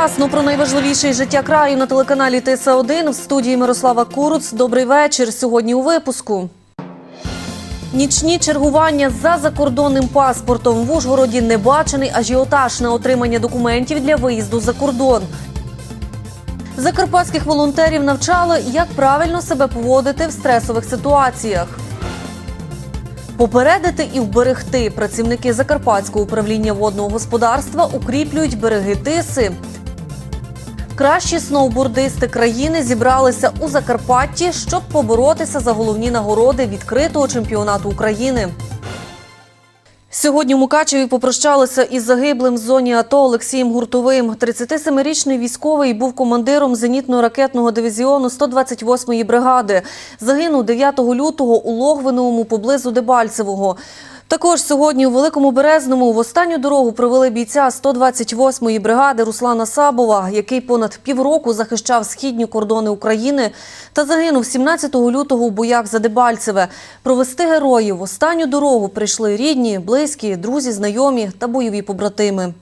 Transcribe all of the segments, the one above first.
Вчасно про найважливіше життя краю на телеканалі тса 1 в студії Мирослава Куруц. Добрий вечір. Сьогодні у випуску. Нічні чергування за закордонним паспортом в Ужгороді небачений ажіотаж на отримання документів для виїзду за кордон. Закарпатських волонтерів навчали, як правильно себе поводити в стресових ситуаціях. Попередити і вберегти працівники Закарпатського управління водного господарства укріплюють береги Тиси. Кращі сноубордисти країни зібралися у Закарпатті, щоб поборотися за головні нагороди відкритого чемпіонату України. Сьогодні у Мукачеві попрощалися із загиблим в зоні АТО Олексієм Гуртовим. 37-річний військовий був командиром зенітно-ракетного дивізіону 128-ї бригади. Загинув 9 лютого у Логвиновому поблизу Дебальцевого. Також сьогодні у Великому Березному в останню дорогу провели бійця 128-ї бригади Руслана Сабова, який понад півроку захищав східні кордони України та загинув 17 лютого у боях за Дебальцеве. Провести героїв в останню дорогу прийшли рідні, близькі, друзі, знайомі та бойові побратими.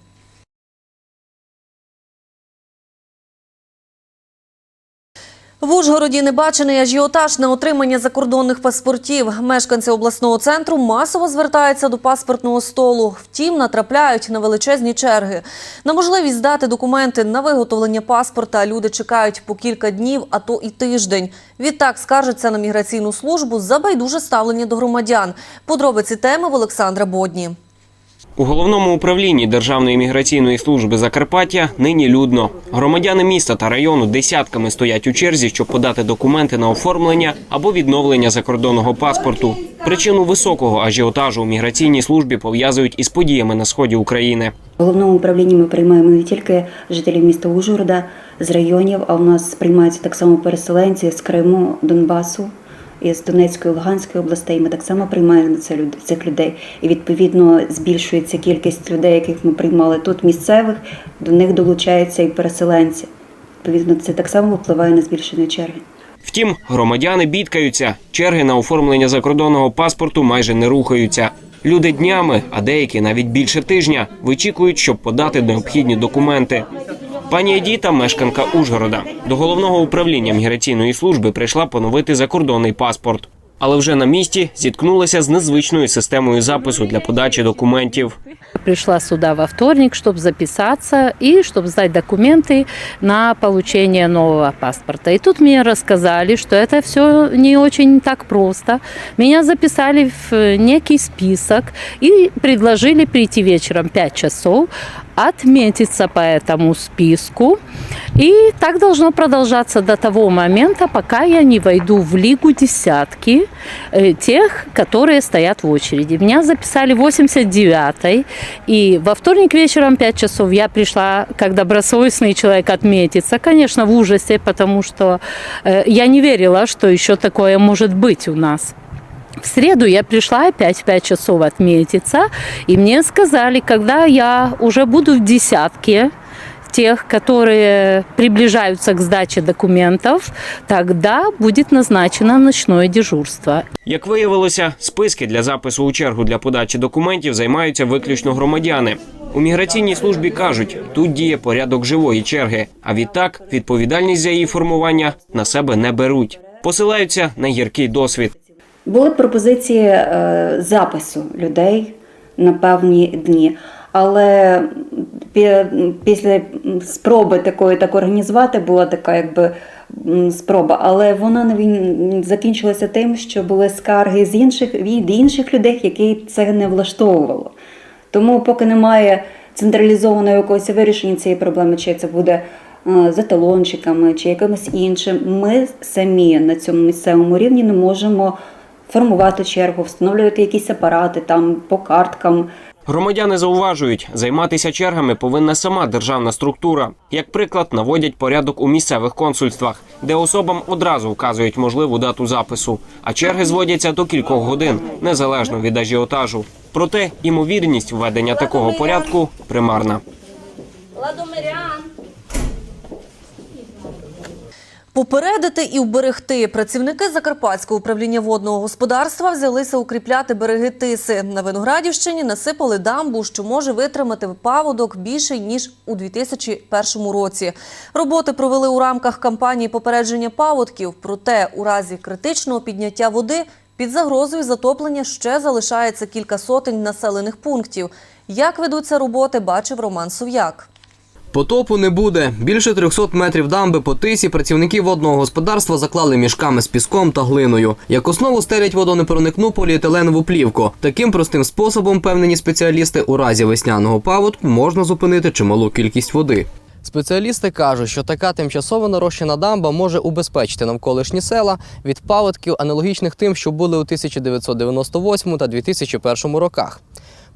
В Ужгороді небачений ажіотаж на отримання закордонних паспортів. Мешканці обласного центру масово звертаються до паспортного столу. Втім, натрапляють на величезні черги. На можливість здати документи на виготовлення паспорта люди чекають по кілька днів, а то і тиждень. Відтак скаржаться на міграційну службу за байдуже ставлення до громадян. Подробиці теми в Олександра Бодні. У головному управлінні Державної міграційної служби Закарпаття нині людно. Громадяни міста та району десятками стоять у черзі, щоб подати документи на оформлення або відновлення закордонного паспорту. Причину високого ажіотажу у міграційній службі пов'язують із подіями на сході України. В головному управлінні ми приймаємо не тільки жителів міста Ужгорода з районів, а у нас приймаються так само переселенці з Криму, Донбасу. Із Донецької Луганської областей ми так само приймаємо це цих людей, і відповідно збільшується кількість людей, яких ми приймали тут місцевих. До них долучаються і переселенці. Відповідно, це так само впливає на збільшення черги. Втім, громадяни бідкаються. Черги на оформлення закордонного паспорту майже не рухаються. Люди днями, а деякі навіть більше тижня, вичікують, щоб подати необхідні документи. Пані Едіта, мешканка Ужгорода, до головного управління міграційної служби прийшла поновити закордонний паспорт. Але вже на місці зіткнулася з незвичною системою запису для подачі документів. Пришла сюда во вторник, чтобы записаться и чтобы сдать документы на получение нового паспорта. И тут мне рассказали, что это все не очень так просто. Меня записали в э, некий список и предложили прийти вечером 5 часов, отметиться по этому списку. И так должно продолжаться до того момента, пока я не войду в лигу десятки э, тех, которые стоят в очереди. Меня записали 89-й, и во вторник вечером 5 часов я пришла, как добросовестный человек, отметиться. Конечно, в ужасе, потому что э, я не верила, что еще такое может быть у нас. В среду я пришла опять в 5 часов отметиться, и мне сказали, когда я уже буду в десятке тех, которые приближаются к сдаче документов, тогда будет назначено ночное дежурство. Як виявилося, списки для запису у чергу для подачі документів займаються виключно громадяни. У міграційній службі кажуть, тут діє порядок живої черги, а відтак відповідальність за її формування на себе не беруть. Посилаються на гіркий досвід. Були пропозиції е, запису людей на певні дні, але після спроби такої так організувати була така якби спроба, але вона не він- закінчилася тим, що були скарги з інших від інших людей, які це не влаштовувало. Тому поки немає централізованого якогось вирішення цієї проблеми, чи це буде е, за талончиками, чи якимось іншим, ми самі на цьому місцевому рівні не можемо формувати чергу, встановлювати якісь апарати там по карткам. Громадяни зауважують, займатися чергами повинна сама державна структура. Як приклад, наводять порядок у місцевих консульствах, де особам одразу вказують можливу дату запису, а черги зводяться до кількох годин, незалежно від ажіотажу. Проте імовірність введення такого порядку примарна. Попередити і вберегти працівники Закарпатського управління водного господарства взялися укріпляти береги Тиси. На Виноградівщині насипали дамбу, що може витримати паводок більше ніж у 2001 році. Роботи провели у рамках кампанії попередження паводків. Проте у разі критичного підняття води під загрозою затоплення ще залишається кілька сотень населених пунктів. Як ведуться роботи, бачив Роман Сов'як. Потопу не буде. Більше 300 метрів дамби по тисі працівники водного господарства заклали мішками з піском та глиною. Як основу стелять водонепроникну поліетиленову плівку. Таким простим способом, певнені спеціалісти, у разі весняного паводку можна зупинити чималу кількість води. Спеціалісти кажуть, що така тимчасово нарощена дамба може убезпечити навколишні села від паводків, аналогічних тим, що були у 1998 та 2001 роках.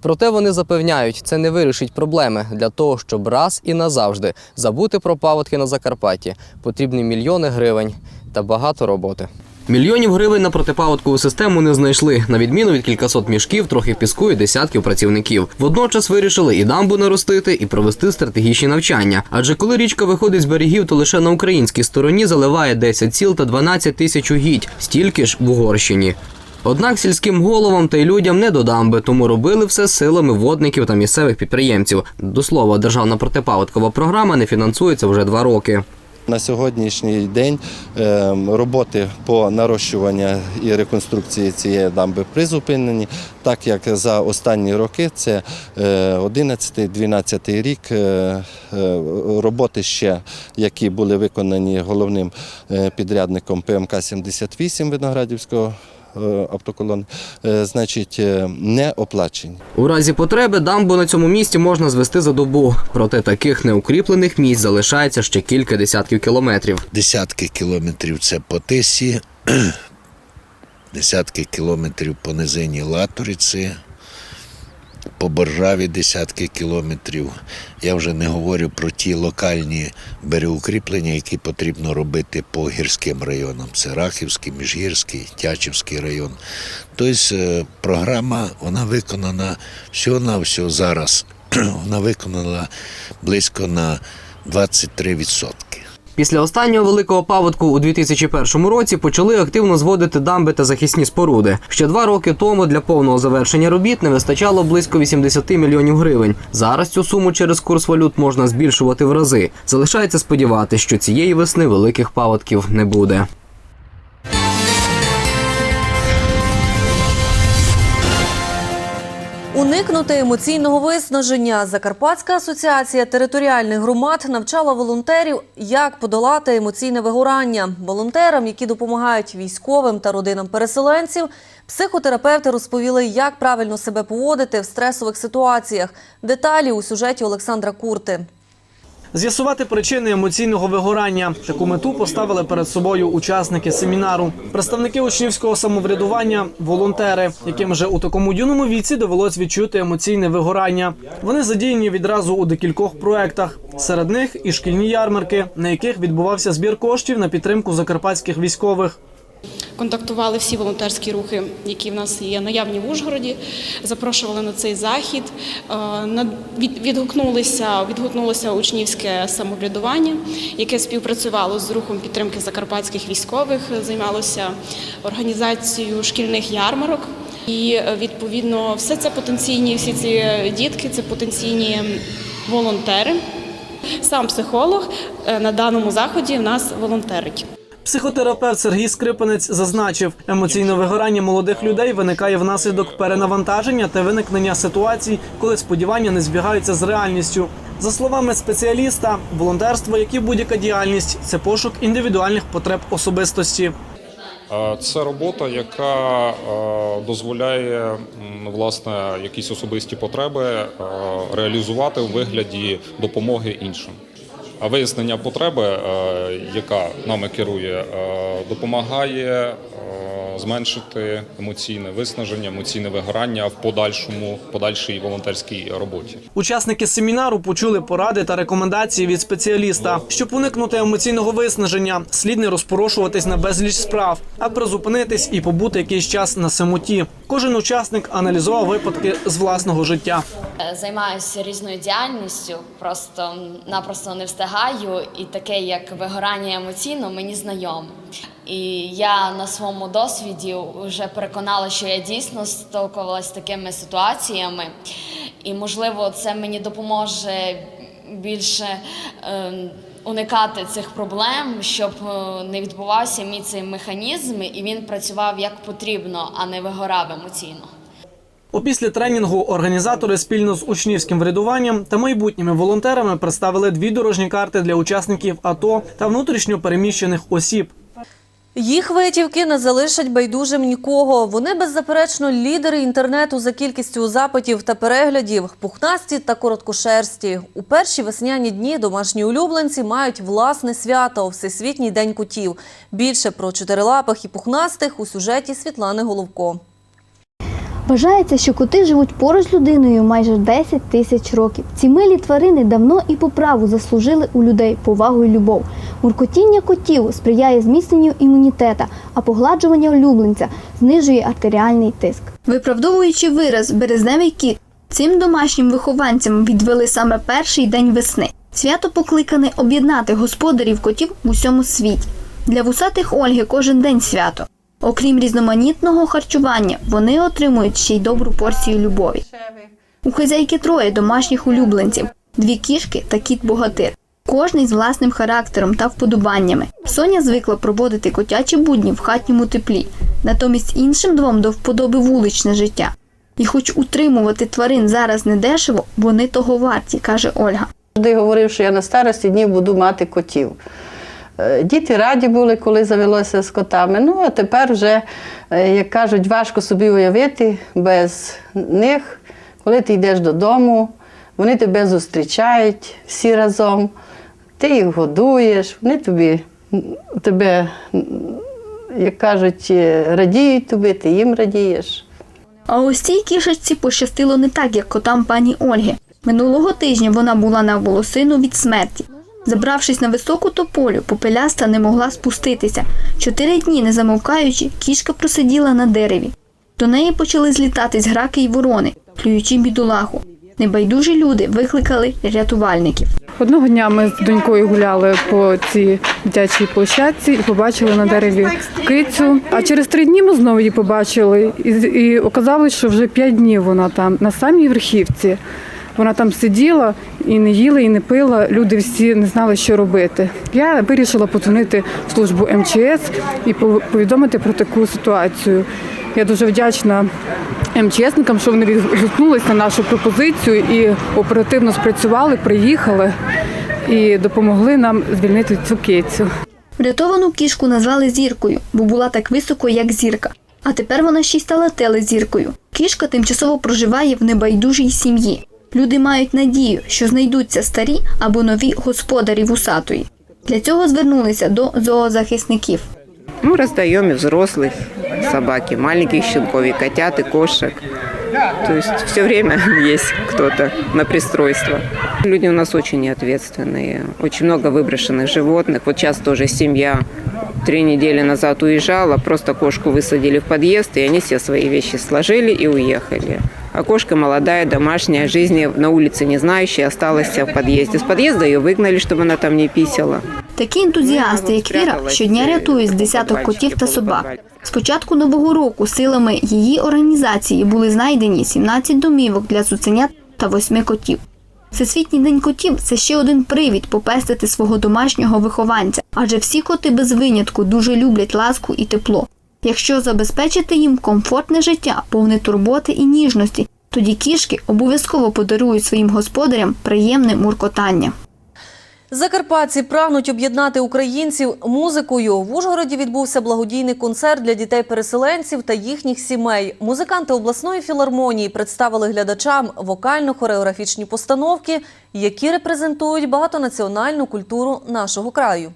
Проте вони запевняють, це не вирішить проблеми. Для того, щоб раз і назавжди забути про паводки на Закарпатті, потрібні мільйони гривень та багато роботи. Мільйонів гривень на протипаводкову систему не знайшли, на відміну від кількасот мішків, трохи піску і десятків працівників. Водночас вирішили і дамбу наростити, і провести стратегічні навчання. Адже коли річка виходить з берегів, то лише на українській стороні заливає 10 сіл та 12 тисяч угідь, стільки ж в Угорщині. Однак сільським головам та й людям не до дамби, тому робили все силами водників та місцевих підприємців. До слова, державна протипаводкова програма не фінансується вже два роки. На сьогоднішній день е, роботи по нарощуванню і реконструкції цієї дамби призупинені, так як за останні роки, це 11-12 рік, е, е, роботи ще, які були виконані головним е, підрядником ПМК-78 Виноградівського е, автоколони, е, значить, е, не оплачені. У разі потреби дамбу на цьому місці можна звести за добу. Проте таких неукріплених місць залишається ще кілька десятків кілометрів. десятки кілометрів це по Тисі, десятки кілометрів по низині Латориці, по Боржаві десятки кілометрів. Я вже не говорю про ті локальні береукріплення, які потрібно робити по гірським районам. Це Рахівський, Міжгірський, Тячівський район. Тобто е, програма вона виконана всього на всього зараз. Вона виконана близько на 23%. Після останнього великого паводку у 2001 році почали активно зводити дамби та захисні споруди. Ще два роки тому для повного завершення робіт не вистачало близько 80 мільйонів гривень. Зараз цю суму через курс валют можна збільшувати в рази. Залишається сподіватися, що цієї весни великих паводків не буде. Уникнути емоційного виснаження Закарпатська асоціація територіальних громад навчала волонтерів, як подолати емоційне вигорання. Волонтерам, які допомагають військовим та родинам переселенців, психотерапевти розповіли, як правильно себе поводити в стресових ситуаціях. Деталі у сюжеті Олександра Курти. З'ясувати причини емоційного вигорання. Таку мету поставили перед собою учасники семінару. Представники учнівського самоврядування, волонтери, яким вже у такому юному віці довелось відчути емоційне вигорання. Вони задіяні відразу у декількох проектах. Серед них і шкільні ярмарки, на яких відбувався збір коштів на підтримку закарпатських військових. Контактували всі волонтерські рухи, які в нас є наявні в Ужгороді, запрошували на цей захід. Е, Відгукнулися, відгукнулося учнівське самоврядування, яке співпрацювало з рухом підтримки закарпатських військових, займалося організацією шкільних ярмарок. І е, відповідно все це потенційні, всі ці дітки це потенційні волонтери. Сам психолог е, на даному заході в нас волонтерить. Психотерапевт Сергій Скрипанець зазначив, емоційне вигорання молодих людей виникає внаслідок перенавантаження та виникнення ситуацій, коли сподівання не збігаються з реальністю. За словами спеціаліста, волонтерство, як і будь-яка діяльність, це пошук індивідуальних потреб особистості. Це робота, яка дозволяє власне якісь особисті потреби реалізувати у вигляді допомоги іншим. А вияснення потреби, е, яка нами керує, е, допомагає е, зменшити емоційне виснаження, емоційне вигорання в подальшому подальшій волонтерській роботі. Учасники семінару почули поради та рекомендації від спеціаліста. Щоб уникнути емоційного виснаження, слід не розпорошуватись на безліч справ, а призупинитись і побути якийсь час на самоті. Кожен учасник аналізував випадки з власного життя. Е, Займаюся різною діяльністю, просто напросто не встигаю, і таке як вигорання емоційно мені знайоме. І я на своєму досвіді вже переконала, що я дійсно сталкувалася з такими ситуаціями, і можливо це мені допоможе більше е, уникати цих проблем, щоб е, не відбувався мій цей механізм, і він працював як потрібно, а не вигорав емоційно. Опісля тренінгу організатори спільно з учнівським врядуванням та майбутніми волонтерами представили дві дорожні карти для учасників АТО та внутрішньо переміщених осіб. Їх витівки не залишать байдужим нікого. Вони беззаперечно лідери інтернету за кількістю запитів та переглядів, пухнасті та короткошерсті. У перші весняні дні домашні улюбленці мають власне свято Всесвітній день кутів. Більше про чотирилапих і пухнастих у сюжеті Світлани Головко. Вважається, що коти живуть поруч з людиною майже 10 тисяч років. Ці милі тварини давно і по праву заслужили у людей повагу і любов. Муркотіння котів сприяє зміцненню імунітета, а погладжування улюбленця знижує артеріальний тиск. Виправдовуючи вираз березневий кіт, цим домашнім вихованцям відвели саме перший день весни. Свято покликане об'єднати господарів котів в усьому світі. Для вусатих Ольги кожен день свято. Окрім різноманітного харчування, вони отримують ще й добру порцію любові. У хазяйки троє домашніх улюбленців: дві кішки та кіт богатир. Кожний з власним характером та вподобаннями. Соня звикла проводити котячі будні в хатньому теплі, натомість іншим двом до вподоби вуличне життя. І хоч утримувати тварин зараз недешево, вони того варті, каже Ольга. Завжди говорив, що я на старості днів буду мати котів. Е, Діти раді були, коли завелося з котами. Ну, а тепер вже, е, як кажуть, важко собі уявити без них, коли ти йдеш додому, вони тебе зустрічають всі разом, ти їх годуєш, вони тобі, тебе, як кажуть, е, радіють тобі, ти їм радієш. А ось цій кішечці пощастило не так, як котам пані Ольги. Минулого тижня вона була на волосину від смерті. Забравшись на високу тополю, попеляста не могла спуститися. Чотири дні, не замовкаючи, кішка просиділа на дереві. До неї почали злітатись граки й ворони, плюючи бідолагу. Небайдужі люди викликали рятувальників. Одного дня ми з донькою гуляли по цій дитячій площадці і побачили на дереві кицю. А через три дні ми знову її побачили, і, і оказалось, що вже п'ять днів вона там на самій верхівці. Вона там сиділа і не їла, і не пила. Люди всі не знали, що робити. Я вирішила подзвонити в службу МЧС і повідомити про таку ситуацію. Я дуже вдячна МЧСникам, що вони відгукнулися на нашу пропозицію і оперативно спрацювали, приїхали і допомогли нам звільнити цю кицю. Врятовану кішку назвали зіркою, бо була так високо, як зірка. А тепер вона ще й стала телезіркою. Кішка тимчасово проживає в небайдужій сім'ї. Люди мають надію, що знайдуться старі або нові господарі вусатої. Для цього звернулися до зоозахисників. Мы раздаем и взрослых собаки, маленьких щенков, и котят, и кошек. То есть все время есть кто-то на пристройство. Люди у нас очень неответственные. Очень много выброшенных животных. Вот сейчас тоже семья три недели назад уезжала, просто кошку высадили в подъезд, и они все свои вещи сложили и уехали. А кошка молодая, домашняя, жизни на улице не знающая, осталась вся в подъезде. С подъезда ее выгнали, чтобы она там не писала. Такі ентузіасти, як Віра, щодня рятують з десяток котів та собак. З початку нового року силами її організації були знайдені 17 домівок для цуценят та восьми котів. Всесвітній день котів це ще один привід попестити свого домашнього вихованця, адже всі коти без винятку дуже люблять ласку і тепло. Якщо забезпечити їм комфортне життя, повне турботи і ніжності, тоді кішки обов'язково подарують своїм господарям приємне муркотання. Закарпатці прагнуть об'єднати українців музикою. В Ужгороді відбувся благодійний концерт для дітей-переселенців та їхніх сімей. Музиканти обласної філармонії представили глядачам вокально-хореографічні постановки, які репрезентують багатонаціональну культуру нашого краю.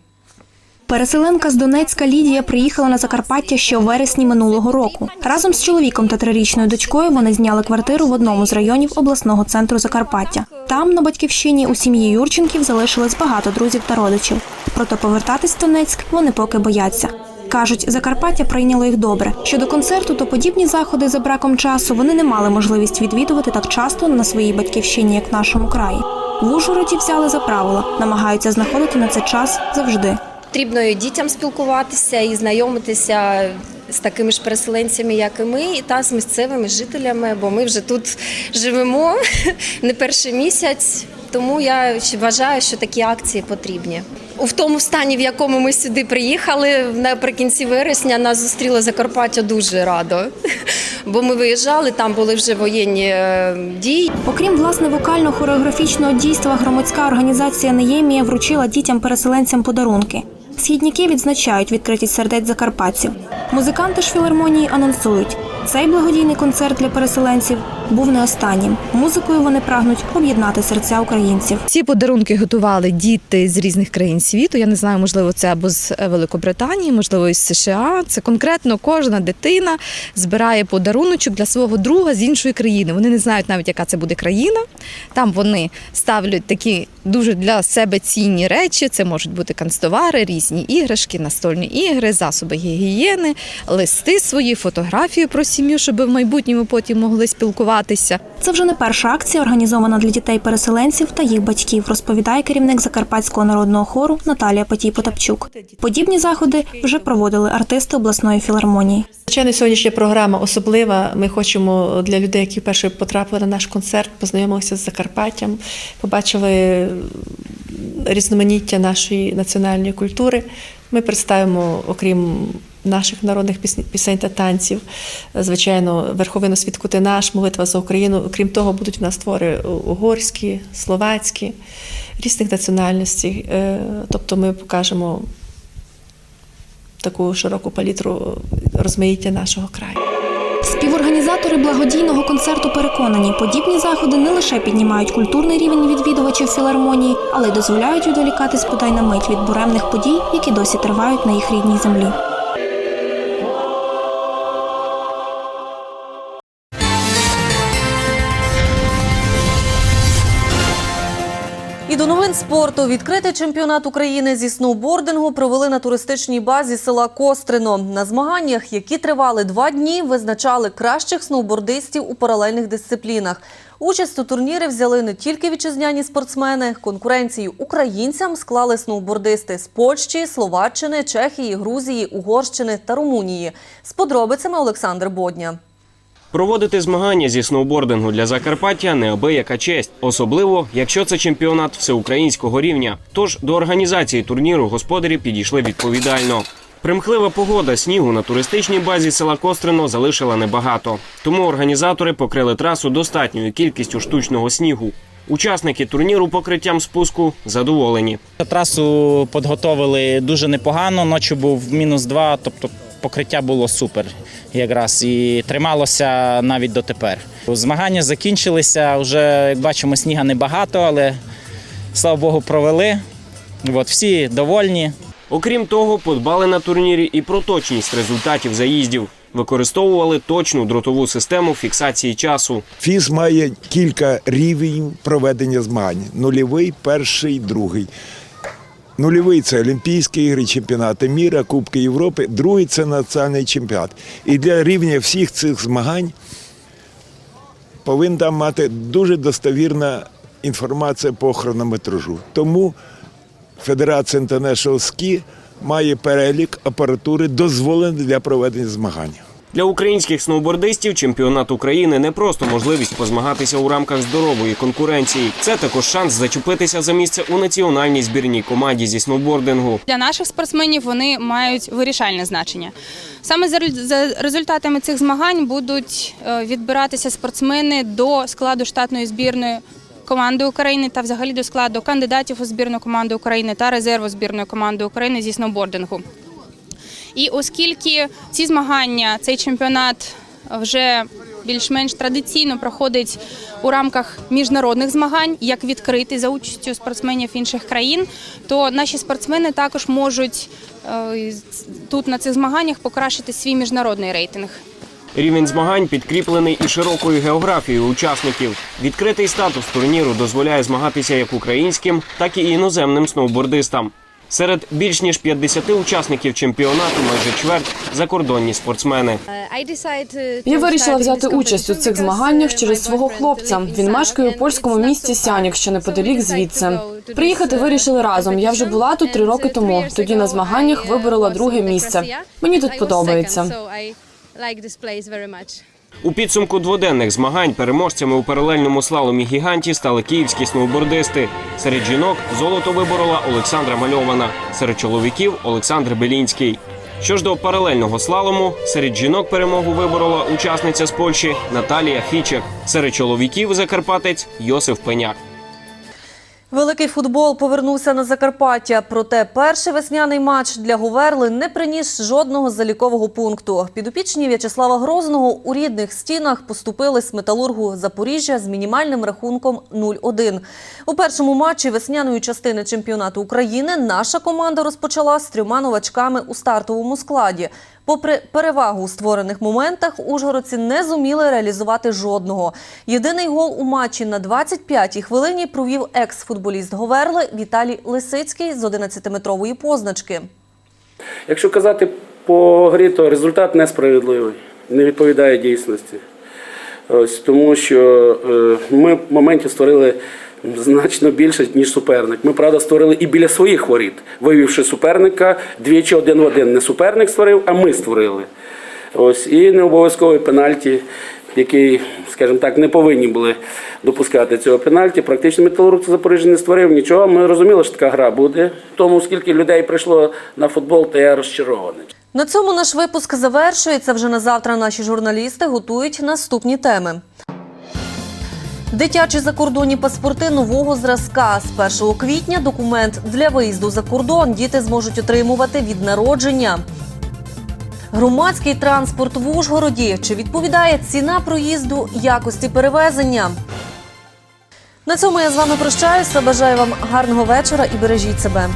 Переселенка з Донецька Лідія приїхала на Закарпаття ще у вересні минулого року. Разом з чоловіком та трирічною дочкою вони зняли квартиру в одному з районів обласного центру Закарпаття. Там, на батьківщині, у сім'ї Юрченків залишилось багато друзів та родичів. Проте повертатись в Донецьк вони поки бояться. Кажуть, Закарпаття прийняло їх добре. Щодо концерту, то подібні заходи за браком часу вони не мали можливість відвідувати так часто на своїй батьківщині, як в нашому краї. В Ужгороді взяли за правило, намагаються знаходити на це час завжди. Потрібно і дітям спілкуватися і знайомитися з такими ж переселенцями, як і ми, і та з місцевими жителями, бо ми вже тут живемо не перший місяць. Тому я вважаю, що такі акції потрібні. У тому стані, в якому ми сюди приїхали, наприкінці вересня нас зустріло Закарпаття дуже радо. Бо ми виїжджали, там були вже воєнні е, дії. Окрім власне вокально-хореографічного дійства, громадська організація Неємія вручила дітям-переселенцям подарунки. Східняки відзначають відкритість сердець закарпатців. Музиканти ж філармонії анонсують, цей благодійний концерт для переселенців був не останнім. Музикою вони прагнуть об'єднати серця українців. Ці подарунки готували діти з різних країн світу. Я не знаю, можливо, це або з Великобританії, можливо, із США. Це конкретно кожна дитина збирає подаруночок для свого друга з іншої країни. Вони не знають навіть, яка це буде країна. Там вони ставлять такі дуже для себе цінні речі. Це можуть бути канцтовари, різні іграшки, настольні ігри, засоби гігієни, листи свої, фотографії про сім'ю, щоб в майбутньому потім могли спілкуватися. Це вже не перша акція, організована для дітей-переселенців та їх батьків, розповідає керівник Закарпатського народного хору Наталія Потій Потапчук. Подібні заходи вже проводили артисти обласної філармонії. Звичайно, сьогоднішня програма особлива. Ми хочемо для людей, які вперше потрапили на наш концерт, познайомилися з Закарпаттям, побачили різноманіття нашої національної культури. Ми представимо, окрім наших народних пісень, та танців, звичайно, верховину світку ти наш, молитва за Україну. Окрім того, будуть в нас твори угорські, словацькі, різних національностей. Е, Тобто ми покажемо таку широку палітру розмаїття нашого краю. Співорганізатори благодійного концерту переконані, подібні заходи не лише піднімають культурний рівень відвідувачів філармонії, але й дозволяють відволікатись бодай на мить від буремних подій, які досі тривають на їх рідній землі. Новин спорту відкритий чемпіонат України зі сноубордингу провели на туристичній базі села Кострино. На змаганнях, які тривали два дні, визначали кращих сноубордистів у паралельних дисциплінах. Участь у турнірі взяли не тільки вітчизняні спортсмени. Конкуренцію українцям склали сноубордисти з Польщі, Словаччини, Чехії, Грузії, Угорщини та Румунії. З подробицями Олександр Бодня. Проводити змагання зі сноубордингу для Закарпаття неабияка честь, особливо якщо це чемпіонат всеукраїнського рівня. Тож до організації турніру господарі підійшли відповідально. Примхлива погода снігу на туристичній базі села Кострино залишила небагато, тому організатори покрили трасу достатньою кількістю штучного снігу. Учасники турніру покриттям спуску задоволені. Трасу підготовили дуже непогано. Ночі був мінус два, тобто покриття було супер якраз і трималося навіть дотепер. Змагання закінчилися. Вже як бачимо, сніга небагато, але слава Богу, провели. От, всі довольні. Окрім того, подбали на турнірі і про точність результатів заїздів. Використовували точну дротову систему фіксації часу. Фіз має кілька рівнів проведення змагань: нульовий, перший, другий. Нульовий це Олімпійські ігри, чемпіонати міра, Кубки Європи. Другий це національний чемпіонат. І для рівня всіх цих змагань повинна мати дуже достовірна інформація по хронометражу. Тому Федерація International Ski має перелік апаратури, дозволений для проведення змагань. Для українських сноубордистів чемпіонат України не просто можливість позмагатися у рамках здорової конкуренції. Це також шанс зачепитися за місце у національній збірній команді зі сноубордингу. Для наших спортсменів вони мають вирішальне значення. Саме за результатами цих змагань будуть е, відбиратися спортсмени до складу штатної збірної команди України та взагалі до складу кандидатів у збірну команду України та резерву збірної команди України зі сноубордингу. І оскільки ці змагання, цей чемпіонат вже більш-менш традиційно проходить у рамках міжнародних змагань, як відкритий за участю спортсменів інших країн, то наші спортсмени також можуть е, тут на цих змаганнях покращити свій міжнародний рейтинг. Рівень змагань підкріплений і широкою географією учасників. Відкритий статус турніру дозволяє змагатися як українським, так і іноземним сноубордистам. Серед більш ніж 50 учасників чемпіонату майже чверть закордонні спортсмени. Я вирішила взяти участь у цих змаганнях через свого хлопця. Він мешкає у польському місті Сянік, що неподалік звідси. Приїхати вирішили разом. Я вже була тут три роки тому. Тоді на змаганнях виборола друге місце. Мені тут подобається. У підсумку дводенних змагань переможцями у паралельному слаломі гіганті стали київські сноубордисти. Серед жінок золото виборола Олександра Мальована, серед чоловіків Олександр Белінський. Що ж до паралельного слалому, серед жінок перемогу виборола учасниця з Польщі Наталія Фічек. Серед чоловіків Закарпатець Йосиф Пеняк. Великий футбол повернувся на Закарпаття. Проте перший весняний матч для Говерли не приніс жодного залікового пункту. Підопічні В'ячеслава Грозного у рідних стінах поступили з металургу Запоріжжя з мінімальним рахунком 0-1. У першому матчі весняної частини чемпіонату України наша команда розпочала з трьома новачками у стартовому складі. Попри перевагу у створених моментах, ужгородці не зуміли реалізувати жодного. Єдиний гол у матчі на 25-й хвилині провів екс-футболіст Говерли Віталій Лисицький з 11-метрової позначки. Якщо казати по грі, то результат несправедливий, не відповідає дійсності. Ось, тому що е, ми моментів створили значно більше, ніж суперник. Ми, правда, створили і біля своїх воріт, вивівши суперника двічі один в один. Не суперник створив, а ми створили. Ось, і не обов'язковий пенальті, який, скажімо так, не повинні були допускати цього пенальті. Практично металург Запоріжжя не створив нічого. Ми розуміли, що така гра буде. Тому скільки людей прийшло на футбол, то я розчарований. На цьому наш випуск завершується. Вже на завтра наші журналісти готують наступні теми. Дитячі закордонні паспорти нового зразка. З 1 квітня документ для виїзду за кордон діти зможуть отримувати від народження. Громадський транспорт в Ужгороді. Чи відповідає ціна проїзду якості перевезення? На цьому я з вами прощаюся. Бажаю вам гарного вечора і бережіть себе.